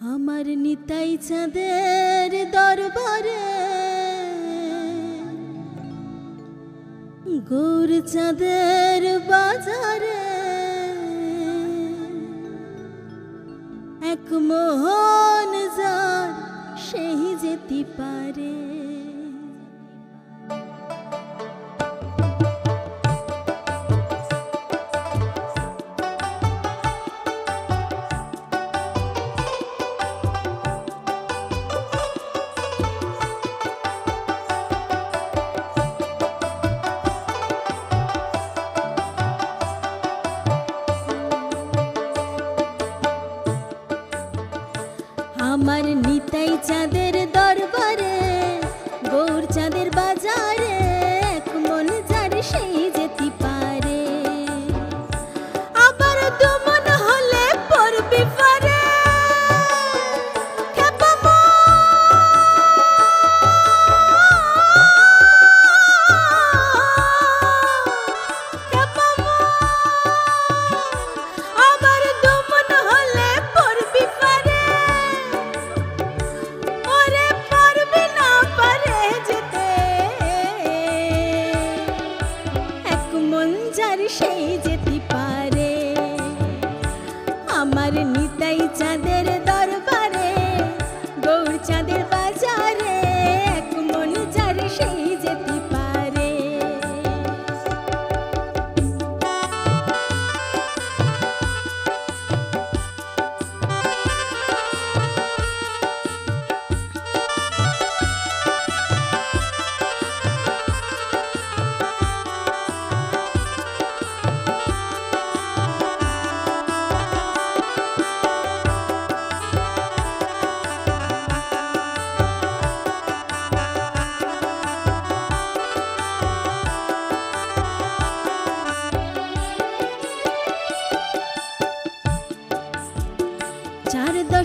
আমার নিতাই চাঁদের দরবারে। গৌর চাঁদের বাজারে। এক মোহন যার সেই যেতে পারে। আমার নিতাই চাঁদের shake.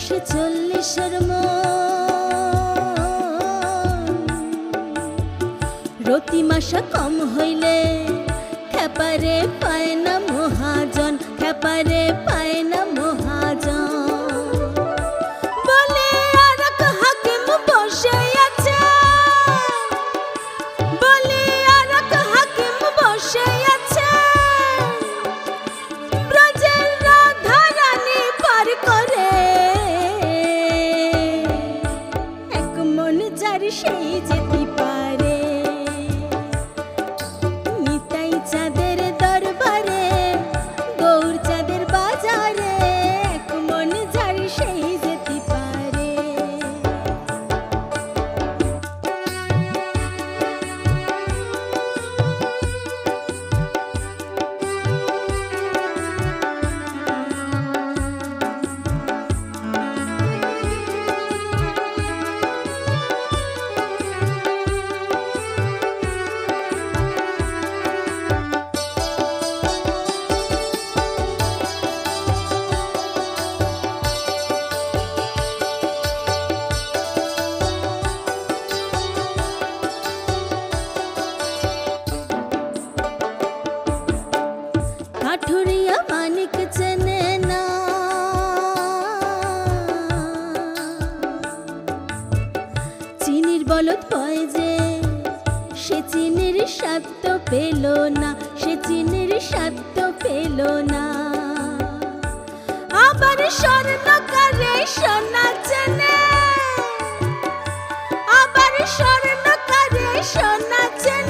একশো চল্লিশের রতি মাসা কম হইলে খেপারে পায় না মহাজন খেপারে পায় না সেই যেতে পারে বলত কয় যে, সে চিনের স্বাদ তো পেল না, সে চিনের স্বাদ তো পেল না। আবার স্বর্ণকারে সোনা চেনে আবার স্বর্ণকারে সোনা চেনে।